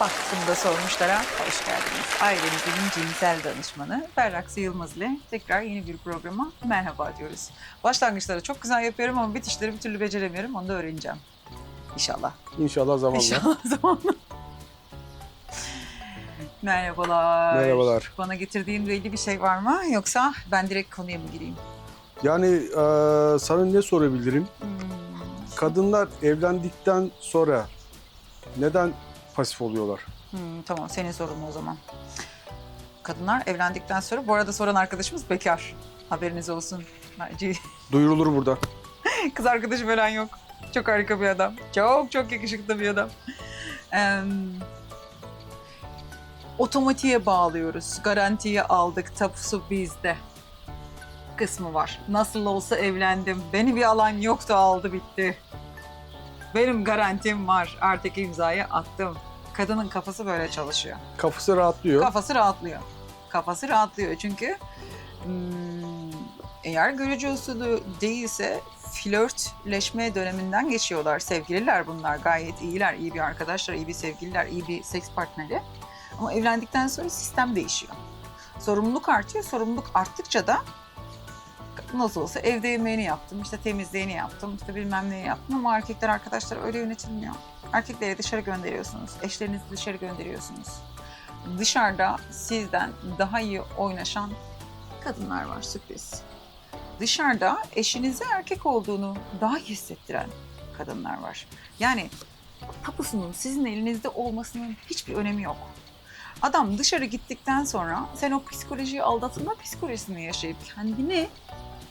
Bak bunu da sormuşlar ha. Hoş geldiniz. Ailemizin cinsel danışmanı Berrak Yılmaz ile tekrar yeni bir programa merhaba diyoruz. Başlangıçları çok güzel yapıyorum ama bitişleri bir türlü beceremiyorum. Onu da öğreneceğim. İnşallah. İnşallah zamanla. İnşallah zamanla. Merhabalar. Merhabalar. Bana getirdiğin belli bir şey var mı? Yoksa ben direkt konuya mı gireyim? Yani eee, sana ne sorabilirim? Hmm. Kadınlar evlendikten sonra neden pasif oluyorlar? Hmm, tamam senin sorun o zaman. Kadınlar evlendikten sonra, bu arada soran arkadaşımız bekar. Haberiniz olsun. Duyurulur burada. Kız arkadaşı falan yok. Çok harika bir adam. Çok çok yakışıklı bir adam. Ee, otomatiğe bağlıyoruz. Garantiye aldık. Tapusu bizde. Kısmı var. Nasıl olsa evlendim. Beni bir alan yoktu aldı bitti. Benim garantim var. Artık imzayı attım. Kadının kafası böyle çalışıyor. Kafası rahatlıyor. Kafası rahatlıyor. Kafası rahatlıyor çünkü hmm, eğer görücü usulü değilse flörtleşme döneminden geçiyorlar. Sevgililer bunlar gayet iyiler, iyi bir arkadaşlar, iyi bir sevgililer, iyi bir seks partneri. Ama evlendikten sonra sistem değişiyor. Sorumluluk artıyor. Sorumluluk arttıkça da nasıl olsa evde yemeğini yaptım, işte temizliğini yaptım, işte bilmem neyi yaptım ama erkekler arkadaşlar öyle yönetilmiyor. Erkekleri dışarı gönderiyorsunuz, eşlerinizi dışarı gönderiyorsunuz dışarıda sizden daha iyi oynaşan kadınlar var sürpriz. Dışarıda eşinize erkek olduğunu daha iyi hissettiren kadınlar var. Yani tapusunun sizin elinizde olmasının hiçbir önemi yok. Adam dışarı gittikten sonra sen o psikolojiyi aldatılma psikolojisini yaşayıp kendini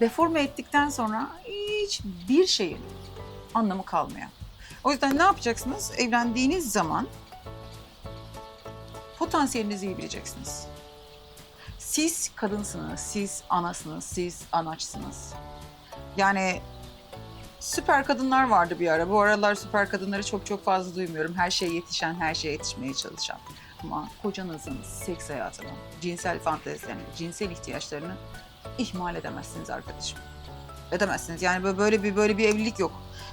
deforme ettikten sonra hiçbir şeyin anlamı kalmıyor. O yüzden ne yapacaksınız? Evlendiğiniz zaman potansiyelinizi iyi bileceksiniz. Siz kadınsınız, siz anasınız, siz anaçsınız. Yani süper kadınlar vardı bir ara. Bu aralar süper kadınları çok çok fazla duymuyorum. Her şeye yetişen, her şeye yetişmeye çalışan. Ama kocanızın seks hayatını, cinsel fantezilerini, cinsel ihtiyaçlarını ihmal edemezsiniz arkadaşım. Edemezsiniz. Yani böyle- bir böyle bir evlilik yok.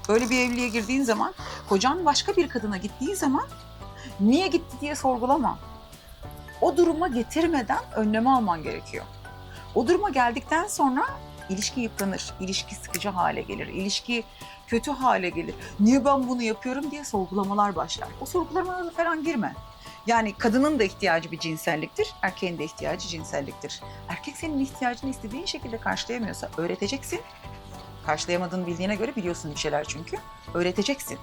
Böyle bir evliliğe girdiğin zaman, kocan başka bir kadına gittiği zaman niye gitti diye sorgulama. O duruma getirmeden önlemi alman gerekiyor. O duruma geldikten sonra ilişki yıpranır, ilişki sıkıcı hale gelir, ilişki kötü hale gelir. Niye ben bunu yapıyorum diye sorgulamalar başlar. O sorgulamalara falan girme. Yani kadının da ihtiyacı bir cinselliktir, erkeğin de ihtiyacı cinselliktir. Erkek senin ihtiyacını istediğin şekilde karşılayamıyorsa öğreteceksin. Karşılayamadığını bildiğine göre biliyorsun bir şeyler çünkü. Öğreteceksin.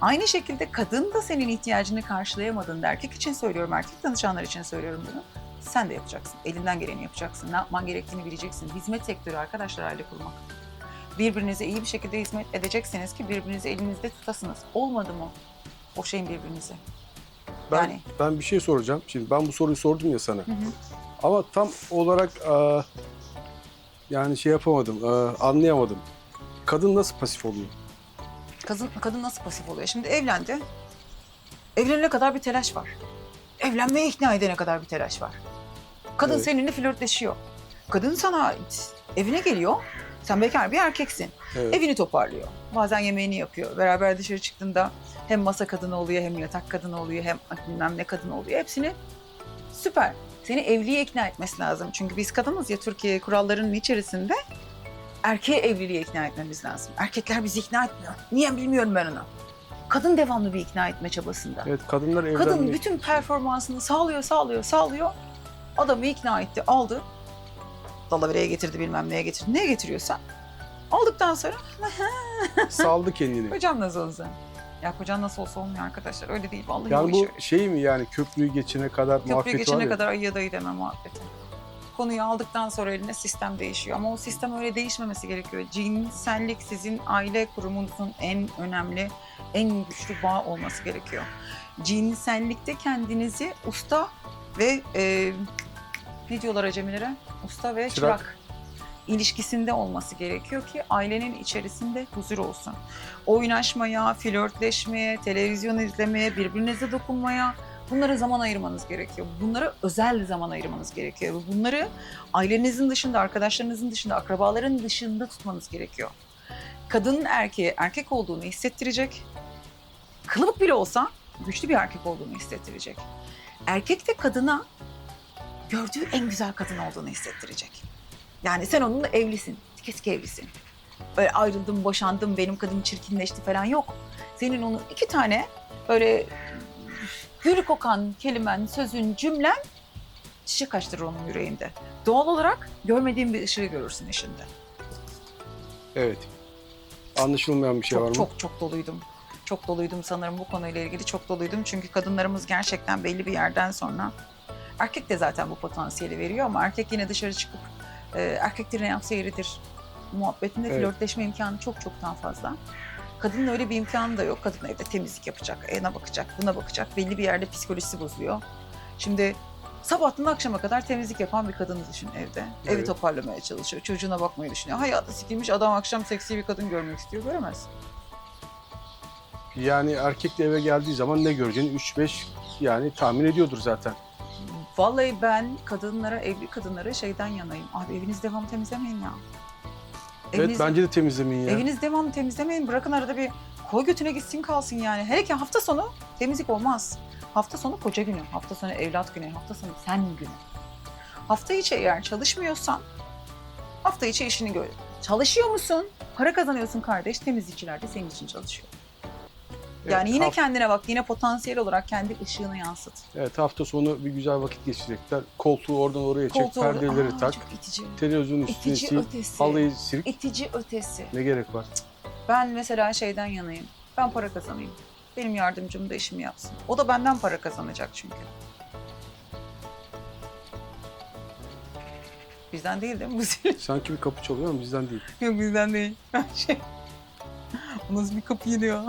Aynı şekilde kadın da senin ihtiyacını karşılayamadığında erkek için söylüyorum, erkek danışanlar için söylüyorum bunu. Sen de yapacaksın. Elinden geleni yapacaksın. Ne yapman gerektiğini bileceksin. Hizmet sektörü arkadaşlar aile kurmak. Birbirinize iyi bir şekilde hizmet edeceksiniz ki birbirinizi elinizde tutasınız. Olmadı mı? Boşayın birbirinizi. Ben, Yani. ben bir şey soracağım. Şimdi ben bu soruyu sordum ya sana. Hı hı. Ama tam olarak eee, yani şey yapamadım, eee, anlayamadım. Kadın nasıl pasif oluyor? Kadın, kadın nasıl pasif oluyor? Şimdi evlendi. Evlenene kadar bir telaş var. Evlenmeye ikna edene kadar bir telaş var. Kadın Evet. seninle flörtleşiyor. Kadın sana evine geliyor. Sen bekar bir erkeksin. Evet. Evini toparlıyor. Bazen yemeğini yapıyor. Beraber dışarı çıktığında hem masa kadını oluyor, hem yatak kadını oluyor, hem bilmem ne kadını oluyor. Hepsini süper. Seni evliliğe ikna etmesi lazım. Çünkü biz kadınız ya Türkiye kurallarının içerisinde erkeği evliliğe ikna etmemiz lazım. Erkekler bizi ikna etmiyor. Niye bilmiyorum ben onu. Kadın devamlı bir ikna etme çabasında. Evet, kadınlar evlenmek... Kadın bütün performansını sağlıyor, sağlıyor, sağlıyor. Adamı ikna etti, aldı. Dalavere'ye getirdi, bilmem neye getirdi. Neye getiriyorsa. Aldıktan sonra saldı kendini. Kocam nasıl olsa. Ya kocan nasıl olsa olmuyor arkadaşlar. Öyle değil. Vallahi Yani bu öyle. şey mi yani köprüyü geçene kadar Köprüyü muhabbet var geçene ya. kadar ayıya dayı deme muhabbeti. Konuyu aldıktan sonra eline sistem değişiyor. Ama o sistem öyle değişmemesi gerekiyor. Cinsellik sizin aile kurumunuzun en önemli, en güçlü bağ olması gerekiyor. Cinsellikte kendinizi usta ve e, ne diyorlar acemilere? Usta ve çırak. Çırak. ilişkisinde olması gerekiyor ki ailenin içerisinde huzur olsun. Oynaşmaya, flörtleşmeye, televizyon izlemeye, birbirinize dokunmaya bunlara zaman ayırmanız gerekiyor. Bunlara özel zaman ayırmanız gerekiyor. Bunları ailenizin dışında, arkadaşlarınızın dışında, akrabaların dışında tutmanız gerekiyor. Kadının erkeğe erkek olduğunu hissettirecek. Kılıbık bile olsa güçlü bir erkek olduğunu hissettirecek. Erkek de kadına gördüğü en güzel kadın olduğunu hissettirecek. Yani sen onunla evlisin, keski evlisin. Böyle ayrıldım, boşandım, benim kadın çirkinleşti falan yok. Senin onun iki tane böyle gül kokan kelimen, sözün, cümlen çiçek açtırır onun yüreğinde. Doğal olarak görmediğin bir ışığı görürsün eşinde. Evet. Anlaşılmayan bir şey var Çok mı? çok çok doluydum. Çok doluydum sanırım bu konuyla ilgili çok doluydum. Çünkü kadınlarımız gerçekten belli bir yerden sonra erkek de zaten bu potansiyeli veriyor ama erkek yine dışarı çıkıp e, erkeklerin yaptığı yeridir. Muhabbetinde Evet. flörtleşme imkanı çok çok daha fazla. Kadının öyle bir imkanı da yok. Kadın evde temizlik yapacak, evine bakacak, buna bakacak. Belli bir yerde psikolojisi bozuluyor. Şimdi sabahtan akşama kadar temizlik yapan bir kadını düşün evde. Evi Evet. toparlamaya çalışıyor, çocuğuna bakmayı düşünüyor. Hayatı sikilmiş adam akşam seksi bir kadın görmek istiyor, göremez. Yani erkek de eve geldiği zaman ne göreceğini 3-5 yani tahmin ediyordur zaten. Vallahi ben kadınlara, evli kadınlara şeyden yanayım. Abi eviniz devam temizlemeyin ya. Evet bence de temizlemeyin ya. Eviniz devam temizlemeyin. Bırakın arada bir koy götüne gitsin kalsın yani. Hele ki hafta sonu temizlik olmaz. Hafta sonu koca günü, hafta sonu evlat günü, hafta sonu sen günü. Hafta içi eğer çalışmıyorsan hafta içi işini gör. Çalışıyor musun? Para kazanıyorsun kardeş. Temizlikçiler de senin için çalışıyor. Evet, Yani yine haf- kendine bak, yine potansiyel olarak kendi ışığını yansıt. Evet hafta sonu bir güzel vakit geçirecekler. Koltuğu oradan oraya çek, Koltuğu- perdeleri Aa, tak, Çok itici. televizyonun üstüne İtici sil, ötesi. halıyı sil. İtici ötesi. Ne gerek var? Ben mesela şeyden yanayım. Ben para kazanayım. Benim yardımcım da işimi yapsın. O da benden para kazanacak çünkü. Bizden değil değil mi bu zil? Sanki bir kapı çalıyor ama bizden değil. Yok bizden değil. şey. O nasıl bir kapı geliyor?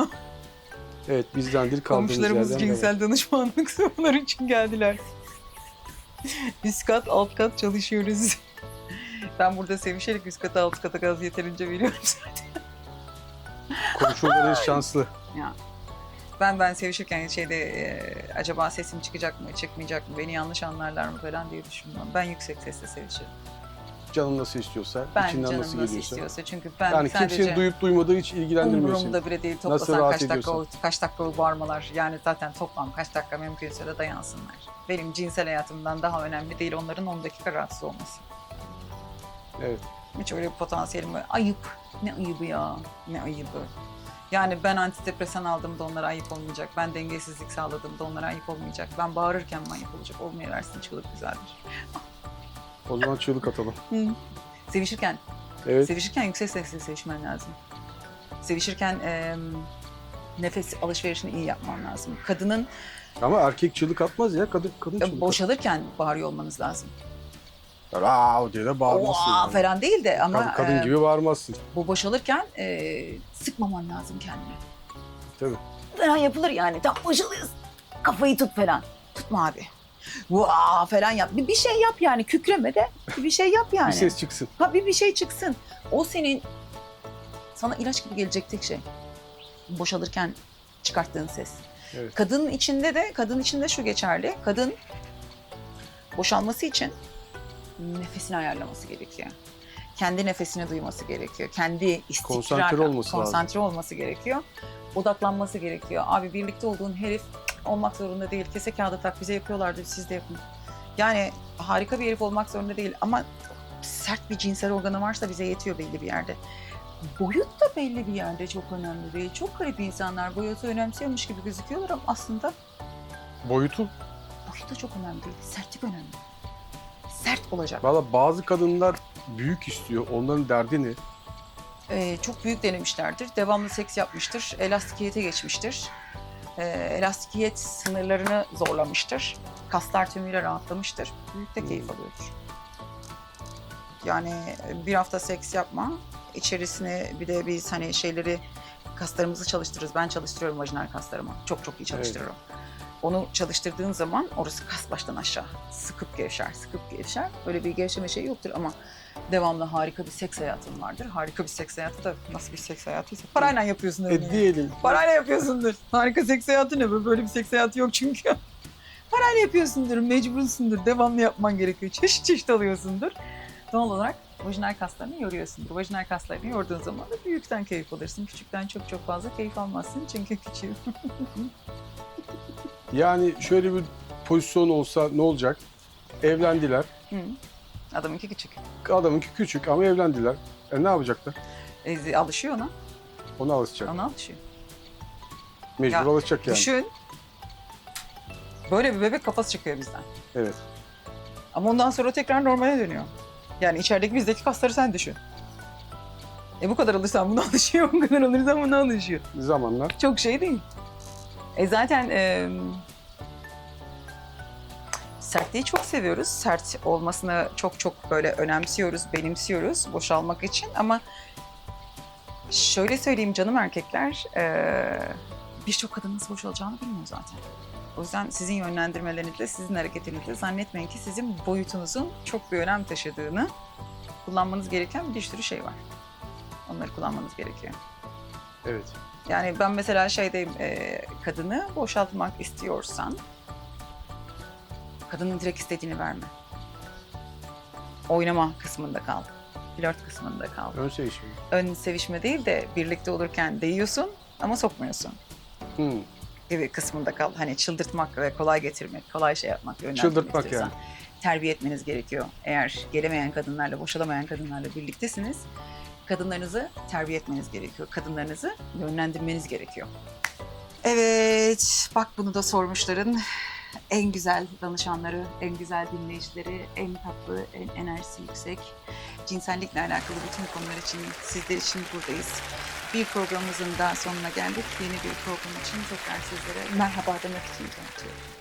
Evet bizdendir kaldığımız Komşularımız yerden devam. cinsel danışmanlık sorunları için geldiler. Üst kat, alt kat çalışıyoruz. Ben burada sevişerek üst kata, alt kata gaz yeterince veriyorum zaten. Komşuları şanslı. Ben ben sevişirken şeyde e, acaba sesim çıkacak mı, çıkmayacak mı, beni yanlış anlarlar mı falan diye düşünmem. Ben yüksek sesle sevişirim. Canın nasıl istiyorsa, Ben içinden canım nasıl nasıl, geliyorsa. istiyorsa. Çünkü ben Yani sadece kimsenin duyup duymadığı hiç ilgilendirmiyor umurumda bile değil. Toplasan kaç dakika, o- kaç dakika o bağırmalar. Yani zaten toplam kaç dakika mümkünse de dayansınlar. Benim cinsel hayatımdan daha önemli değil onların 10 dakika rahatsız olması. Evet. Hiç öyle bir potansiyelim var. Ayıp. Ne ayıbı ya. Ne ayıbı. Yani ben antidepresan aldığımda onlara ayıp olmayacak. Ben dengesizlik sağladığımda onlara ayıp olmayacak. Ben bağırırken mi ayıp olacak? Olmayıversin çığlık güzeldir. O zaman çığlık atalım. Sevişirken, Evet. sevişirken yüksek sesle sevişmen lazım. Sevişirken e, nefes alışverişini iyi yapman lazım. Kadının Ama erkek çığlık atmaz ya. Kadın kadın e, çığlık atar. boşalırken bağırıyor olmanız lazım. Aa diye de bağırmazsın. Oha yani. falan değil de ama Kadın, kadın e, gibi bağırmazsın. bu boşalırken e, sıkmaman lazım kendini. Tabii. falan yapılır yani. Tam boşalıyorsun. Kafayı tut falan. Tutma abi. Vaa falan yap. Bir, bir şey yap yani. Kükreme de bir şey yap yani. Bir ses çıksın. Ha bir bir şey çıksın. O senin sana ilaç gibi gelecek tek şey. Boşalırken çıkarttığın ses. Evet. Kadının içinde de kadın içinde şu geçerli. Kadın boşalması için nefesini ayarlaması gerekiyor. Kendi nefesini duyması gerekiyor. Kendi istikrar, Konsantre olması lazım. konsantre olması gerekiyor. Odaklanması gerekiyor. Abi birlikte olduğun herif olmak zorunda değil. Kese kağıdı tak bize yapıyorlardı siz de yapın. Yani harika bir herif olmak zorunda değil ama sert bir cinsel organı varsa bize yetiyor belli bir yerde. Boyut da belli bir yerde çok önemli değil. Çok garip insanlar boyutu önemsiyormuş gibi gözüküyorlar ama aslında Boyutu. boyut da çok önemli değil. Sertlik önemli. Sert olacak. Valla bazı kadınlar büyük istiyor. Onların derdi ne? Ee, çok büyük denemişlerdir. Devamlı seks yapmıştır. Elastikiyete geçmiştir. Ee, elastikiyet sınırlarını zorlamıştır. Kaslar tümüyle rahatlamıştır. Büyük de keyif alıyordur. Yani bir hafta seks yapma. İçerisine bir de biz hani şeyleri kaslarımızı çalıştırırız. Ben çalıştırıyorum vajinal kaslarımı. Çok çok iyi çalıştırıyorum. Onu çalıştırdığın zaman orası kas baştan aşağı. Sıkıp gevşer, sıkıp gevşer. Öyle bir gevşeme şey yoktur ama devamlı harika bir seks hayatın vardır. Harika bir seks hayatı da nasıl bir seks hayatıysa parayla yapıyorsun. E diyelim. Parayla yapıyorsundur. Harika seks hayatı ne? Böyle bir seks hayatı yok çünkü. Parayla yapıyorsundur, mecbursundur. Devamlı yapman gerekiyor. Çeşit çeşit alıyorsundur. Doğal olarak Vajinal kaslarını yoruyorsundur. Vajinal kaslarını yorduğun zaman da büyükten keyif alırsın. Küçükten çok çok fazla keyif almazsın çünkü küçüğü. Yani şöyle bir pozisyon olsa ne olacak? Evlendiler. Hı. Adamınki küçük. Adamınki küçük ama evlendiler. E ne yapacaklar? E, alışıyor ona. Ona alışacak. Ona alışıyor. Mecbur Ya, alışacak yani. Düşün. Böyle bir bebek kafası çıkıyor bizden. Evet. Ama ondan sonra tekrar normale dönüyor. Yani içerideki bizdeki kasları sen düşün. E bu kadar alırsan buna alışıyor, bu kadar alırsan buna alışıyor. Zamanlar. Çok şey değil. E zaten e, sertliği çok seviyoruz. Sert olmasını çok çok böyle önemsiyoruz, benimsiyoruz boşalmak için. Ama şöyle söyleyeyim canım erkekler, birçok kadın nasıl boşalacağını bilmiyor zaten. O yüzden sizin yönlendirmelerinizde, sizin hareketinizde zannetmeyin ki sizin boyutunuzun çok bir önem taşıdığını kullanmanız gereken bir sürü şey var. Onları kullanmanız gerekiyor. Evet. Yani ben mesela şeydeyim, e, kadını boşaltmak istiyorsan kadının direkt istediğini verme. Oynama kısmında kal. Flört kısmında kal. Ön sevişme. Ön sevişme değil de birlikte olurken değiyorsun ama sokmuyorsun Hmm. gibi kısmında kal. Hani çıldırtmak ve kolay getirmek, kolay şey yapmak, yönlendirmek Çıldırtmak istiyorsan. Terbiye etmeniz gerekiyor. Eğer gelemeyen kadınlarla, boşalamayan kadınlarla birliktesiniz, kadınlarınızı terbiye etmeniz gerekiyor. Kadınlarınızı yönlendirmeniz gerekiyor. Evet, bak bunu da sormuşların. En güzel danışanları, en güzel dinleyicileri, en tatlı, en enerjisi yüksek, cinsellikle alakalı bütün konular için, sizler için buradayız. Bir programımızın daha sonuna geldik. Yeni bir program için tekrar sizlere merhaba demek için unutuyorum.